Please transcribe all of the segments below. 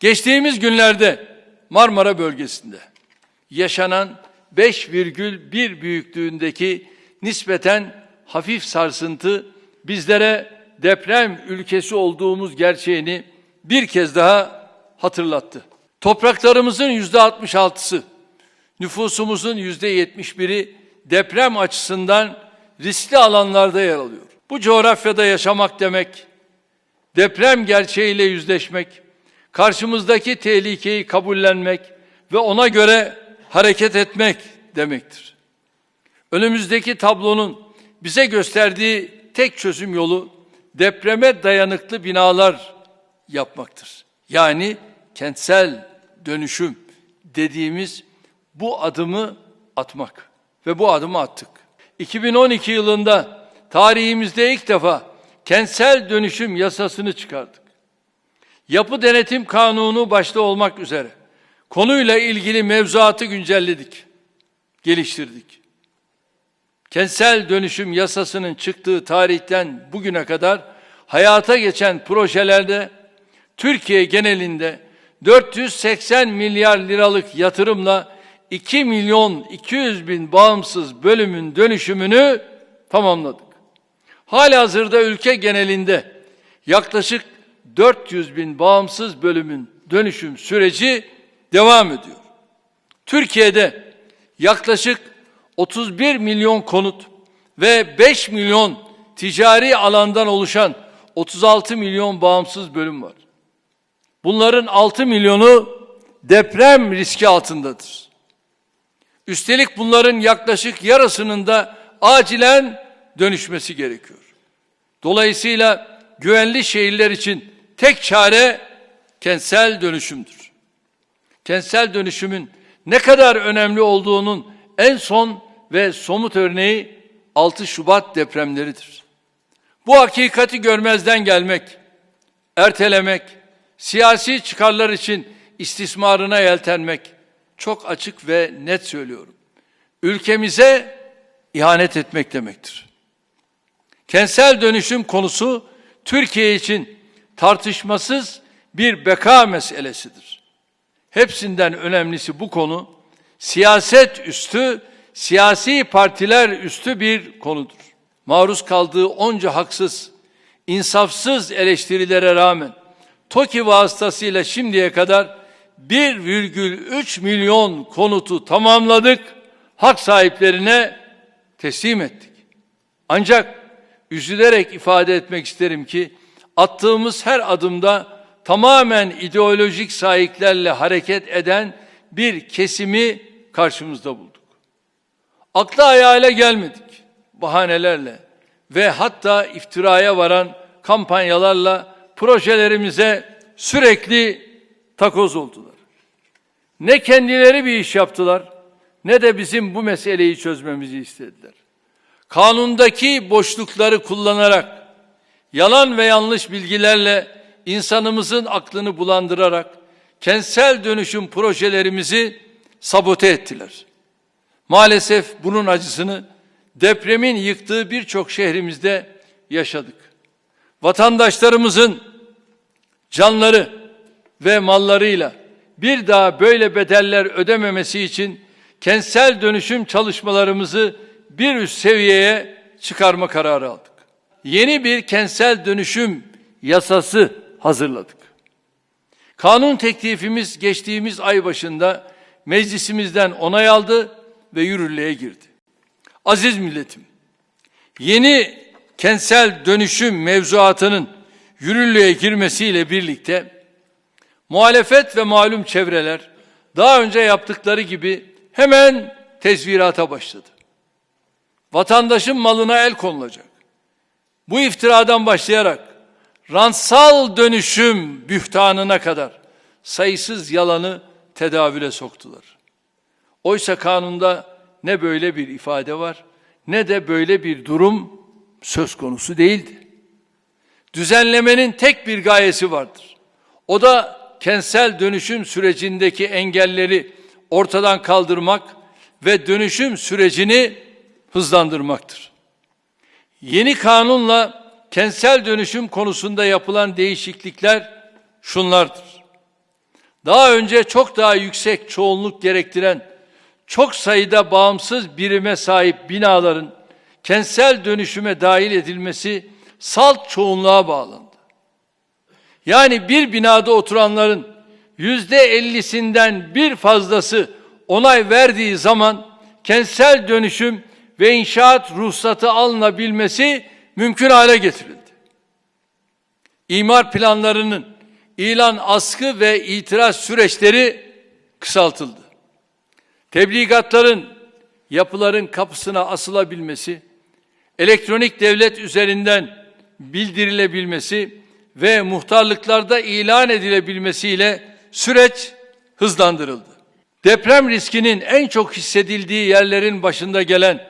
Geçtiğimiz günlerde Marmara bölgesinde yaşanan 5,1 büyüklüğündeki nispeten hafif sarsıntı bizlere deprem ülkesi olduğumuz gerçeğini bir kez daha hatırlattı. Topraklarımızın yüzde 66'sı, nüfusumuzun yüzde 71'i deprem açısından riskli alanlarda yer alıyor. Bu coğrafyada yaşamak demek, deprem gerçeğiyle yüzleşmek, karşımızdaki tehlikeyi kabullenmek ve ona göre hareket etmek demektir. Önümüzdeki tablonun bize gösterdiği tek çözüm yolu depreme dayanıklı binalar yapmaktır. Yani kentsel dönüşüm dediğimiz bu adımı atmak ve bu adımı attık. 2012 yılında tarihimizde ilk defa kentsel dönüşüm yasasını çıkardık. Yapı Denetim Kanunu başta olmak üzere konuyla ilgili mevzuatı güncelledik, geliştirdik. Kentsel dönüşüm yasasının çıktığı tarihten bugüne kadar hayata geçen projelerde Türkiye genelinde 480 milyar liralık yatırımla 2 milyon 200 bin bağımsız bölümün dönüşümünü tamamladık. Halihazırda ülke genelinde yaklaşık 400 bin bağımsız bölümün dönüşüm süreci devam ediyor. Türkiye'de yaklaşık 31 milyon konut ve 5 milyon ticari alandan oluşan 36 milyon bağımsız bölüm var. Bunların 6 milyonu deprem riski altındadır. Üstelik bunların yaklaşık yarısının da acilen dönüşmesi gerekiyor. Dolayısıyla güvenli şehirler için tek çare kentsel dönüşümdür. Kentsel dönüşümün ne kadar önemli olduğunun en son ve somut örneği 6 Şubat depremleridir. Bu hakikati görmezden gelmek, ertelemek, siyasi çıkarlar için istismarına yeltenmek çok açık ve net söylüyorum. Ülkemize ihanet etmek demektir. Kentsel dönüşüm konusu Türkiye için tartışmasız bir beka meselesidir. Hepsinden önemlisi bu konu siyaset üstü, siyasi partiler üstü bir konudur. Maruz kaldığı onca haksız, insafsız eleştirilere rağmen TOKİ vasıtasıyla şimdiye kadar 1,3 milyon konutu tamamladık, hak sahiplerine teslim ettik. Ancak üzülerek ifade etmek isterim ki attığımız her adımda tamamen ideolojik sahiplerle hareket eden bir kesimi karşımızda bulduk. Akla hayale gelmedik bahanelerle ve hatta iftiraya varan kampanyalarla projelerimize sürekli takoz oldular. Ne kendileri bir iş yaptılar ne de bizim bu meseleyi çözmemizi istediler. Kanundaki boşlukları kullanarak yalan ve yanlış bilgilerle insanımızın aklını bulandırarak kentsel dönüşüm projelerimizi sabote ettiler. Maalesef bunun acısını depremin yıktığı birçok şehrimizde yaşadık. Vatandaşlarımızın canları ve mallarıyla bir daha böyle bedeller ödememesi için kentsel dönüşüm çalışmalarımızı bir üst seviyeye çıkarma kararı aldık. Yeni bir kentsel dönüşüm yasası hazırladık. Kanun teklifimiz geçtiğimiz ay başında meclisimizden onay aldı ve yürürlüğe girdi. Aziz milletim, yeni kentsel dönüşüm mevzuatının yürürlüğe girmesiyle birlikte muhalefet ve malum çevreler daha önce yaptıkları gibi hemen tezvirata başladı. Vatandaşın malına el konulacak. Bu iftiradan başlayarak rantsal dönüşüm bühtanına kadar sayısız yalanı tedavüle soktular. Oysa kanunda ne böyle bir ifade var ne de böyle bir durum söz konusu değildi. Düzenlemenin tek bir gayesi vardır. O da kentsel dönüşüm sürecindeki engelleri ortadan kaldırmak ve dönüşüm sürecini hızlandırmaktır. Yeni kanunla kentsel dönüşüm konusunda yapılan değişiklikler şunlardır. Daha önce çok daha yüksek çoğunluk gerektiren çok sayıda bağımsız birime sahip binaların kentsel dönüşüme dahil edilmesi salt çoğunluğa bağlandı. Yani bir binada oturanların yüzde ellisinden bir fazlası onay verdiği zaman kentsel dönüşüm ve inşaat ruhsatı alınabilmesi mümkün hale getirildi. İmar planlarının ilan askı ve itiraz süreçleri kısaltıldı. Tebligatların yapıların kapısına asılabilmesi, elektronik devlet üzerinden bildirilebilmesi ve muhtarlıklarda ilan edilebilmesiyle süreç hızlandırıldı. Deprem riskinin en çok hissedildiği yerlerin başında gelen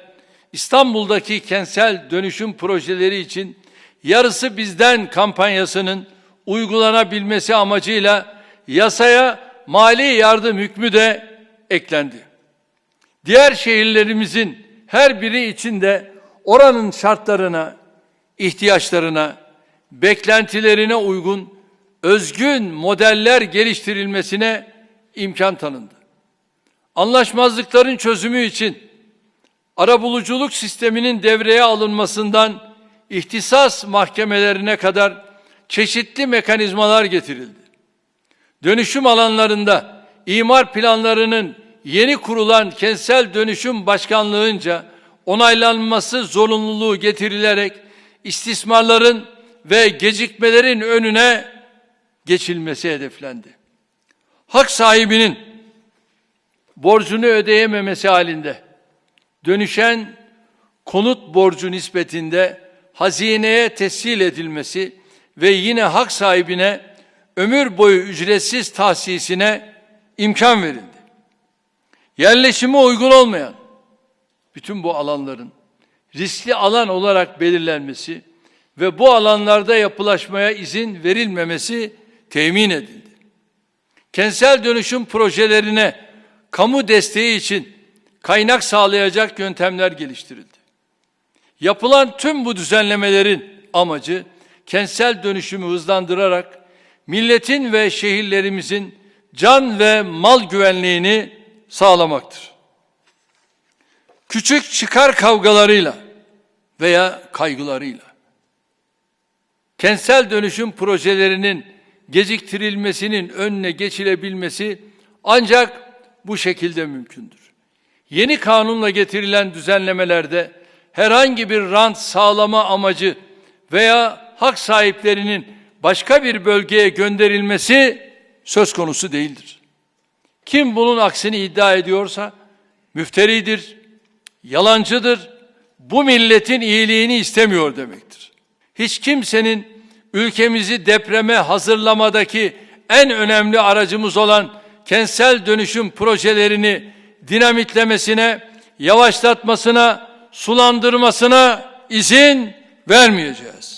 İstanbul'daki kentsel dönüşüm projeleri için yarısı bizden kampanyasının uygulanabilmesi amacıyla yasaya mali yardım hükmü de eklendi. Diğer şehirlerimizin her biri içinde oranın şartlarına, ihtiyaçlarına, beklentilerine uygun özgün modeller geliştirilmesine imkan tanındı. Anlaşmazlıkların çözümü için arabuluculuk sisteminin devreye alınmasından ihtisas mahkemelerine kadar çeşitli mekanizmalar getirildi. Dönüşüm alanlarında imar planlarının yeni kurulan kentsel dönüşüm başkanlığınca onaylanması zorunluluğu getirilerek istismarların ve gecikmelerin önüne geçilmesi hedeflendi. Hak sahibinin borcunu ödeyememesi halinde dönüşen konut borcu nispetinde hazineye tescil edilmesi ve yine hak sahibine ömür boyu ücretsiz tahsisine imkan verildi. Yerleşime uygun olmayan bütün bu alanların riskli alan olarak belirlenmesi ve bu alanlarda yapılaşmaya izin verilmemesi temin edildi. Kentsel dönüşüm projelerine kamu desteği için kaynak sağlayacak yöntemler geliştirildi. Yapılan tüm bu düzenlemelerin amacı kentsel dönüşümü hızlandırarak milletin ve şehirlerimizin can ve mal güvenliğini sağlamaktır. Küçük çıkar kavgalarıyla veya kaygılarıyla kentsel dönüşüm projelerinin geciktirilmesinin önüne geçilebilmesi ancak bu şekilde mümkündür. Yeni kanunla getirilen düzenlemelerde herhangi bir rant sağlama amacı veya hak sahiplerinin başka bir bölgeye gönderilmesi söz konusu değildir. Kim bunun aksini iddia ediyorsa müfteridir, yalancıdır, bu milletin iyiliğini istemiyor demektir. Hiç kimsenin ülkemizi depreme hazırlamadaki en önemli aracımız olan kentsel dönüşüm projelerini dinamitlemesine, yavaşlatmasına, sulandırmasına izin vermeyeceğiz.